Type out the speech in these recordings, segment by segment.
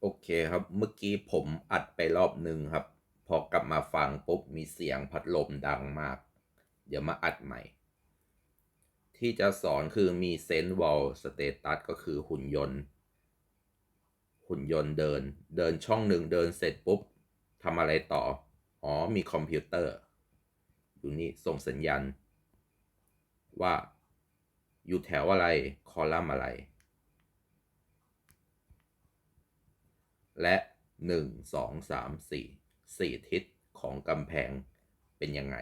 โอเคครับ เมื่อกี้ผมอัดไปรอบหนึ่งครับ พอกลับมาฟังปุ๊บมีเสียงพัดลมดังมาก เดี๋ยวมาอัดใหม่ ที่จะสอนคือมีเซนต์วอลสเตตัสก็คือหุ่นยนต์ หุ่นยนต์เดิน เดินช่องหนึ่งเดินเสร็จปุ๊บทำอะไรต่อ อ๋อมีคอมพิวเตอร์ อยู่นี่ส่งสัญญาณว่าอยู่แถวอะไร คอลัมน์อะไร และหนึ่งสองสามสี่สี่ทิศของกำแพงเป็นยังไง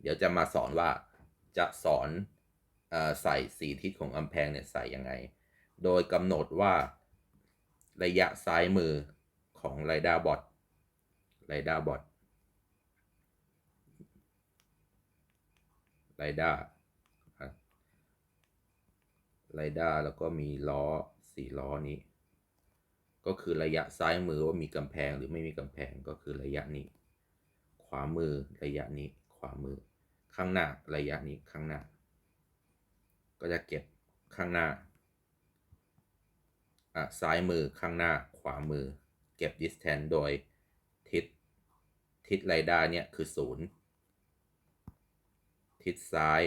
เดี๋ยวจะมาสอนว่าจะสอนอใส่สี่ทิศของกำแพงเนี่ยใส่ยังไง โดยกำหนดว่าระยะซ้ายมือของไรด้าบอทไรด้าบอทไรด้าไรด้าแล้วก็มีล้อสี่ล้อนี้ ก็คือระยะซ้ายมือว่ามีกำแพงหรือไม่มีกำแพงก็คือระยะนี้ ขวามือระยะนี้ ขวามือ ข้างหน้าระยะนี้ข้างหน้า ก็จะเก็บข้างหน้าอะซ้ายมือข้างหน้า ขวามือ เก็บ distance โดยทิศทิศไรด้าเนี่ยคือศูนย์ทิศซ้าย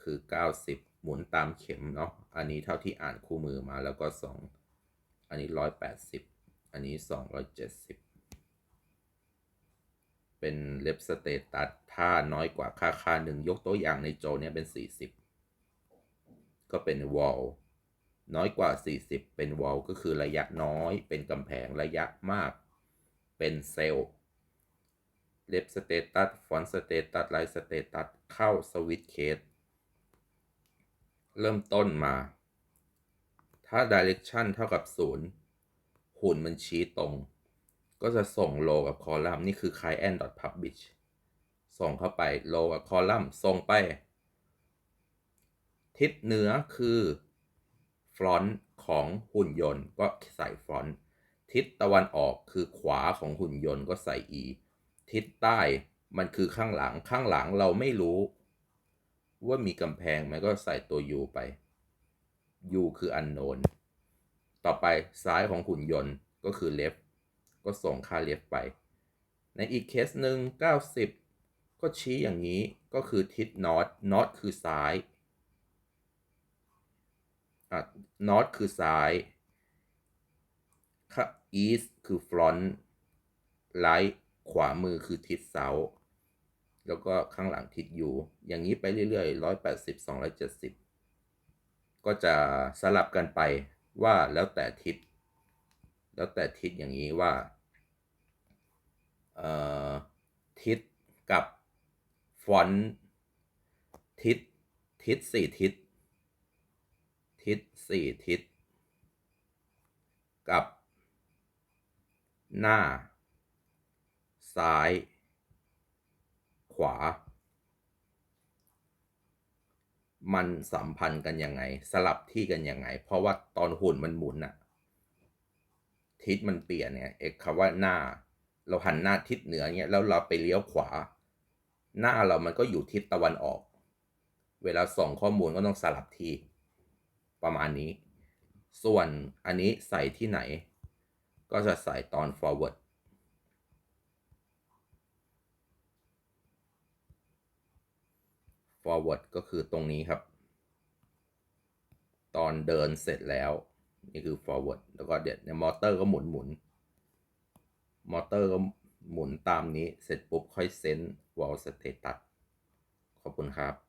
คือ 90 หมุนตามเข็มเนาะอันนี้เท่าที่อ่านคู่มือมาแล้วก็ 2 อันนี้180อันนี้270เป็นเล็บสเตตัสถ้าน้อยกว่าค่าค่าหนึ่งยกตัวอย่างในโจเนี่ยเป็น40ก็เป็นวอลน้อยกว่า 40 เป็นวอลก็คือระยะน้อย เป็นกำแพงระยะมาก เป็นเซลล์เล็บสเตตัสฟอนต์สเตตัสไลท์สเตตัสเข้าสวิตช์เคส เริ่มต้นมา ถ้า direction เท่ากับ 0 หุ่นมันชี้ตรง ก็จะส่งโลกับคอลัมน์นี่คือ client publish ส่งเข้าไปโลกับคอลัมน์ส่งไป ทิศเหนือคือฟรอนต์ของหุ่นยนต์ก็ใส่ฟรอนต์ทิศตะวันออกคือขวาของหุ่นยนต์ก็ใส่ e ทิศใต้มันคือข้างหลังข้างหลังเราไม่รู้ ว่ามีกำแพงมันก็ใส่ตัว u ไป u คือ unknown ต่อไปซ้ายของหุ่นยนต์ก็คือ left ก็ส่งค่า left ไป ในอีกเคสหนึ่ง90 ก็ชี้อย่างนี้ก็คือทิศ north north คือซ้ายอะ north คือซ้าย east คือ front right ขวามือคือทิศ south แล้วก็ข้างหลังทิศ u อย่างนี้ไปเรื่อยๆ180 270 ก็จะสลับกันไปว่าแล้วแต่ทิศ แล้วแต่ทิศอย่างนี้ว่าทิศกับฟอนต์ทิศทิศสี่ทิศ ทิศสี่ทิศ กับ หน้า ซ้าย ขวา มันสัมพันธ์กันยังไง สลับที่กันยังไง เพราะว่าตอนหุ่นมันหมุนอะทิศมันเปลี่ยนเนี่ยเอกคำว่าหน้า เราหันหน้าทิศเหนือเนี่ยแล้วเราไปเลี้ยวขวา หน้าเรามันก็อยู่ทิศตะวันออก เวลาส่งข้อมูลก็ต้องสลับที่ ประมาณนี้ ส่วนอันนี้ใส่ที่ไหน ก็จะใส่ตอน forward forward ก็คือตรงนี้ครับ ตอนเดินเสร็จแล้ว นี่คือ forward แล้วก็เดี๋ยวในมอเตอร์ก็หมุนหมุนมอเตอร์ก็หมุนตามนี้เสร็จปุ๊บค่อยเซน wall status ขอบคุณครับ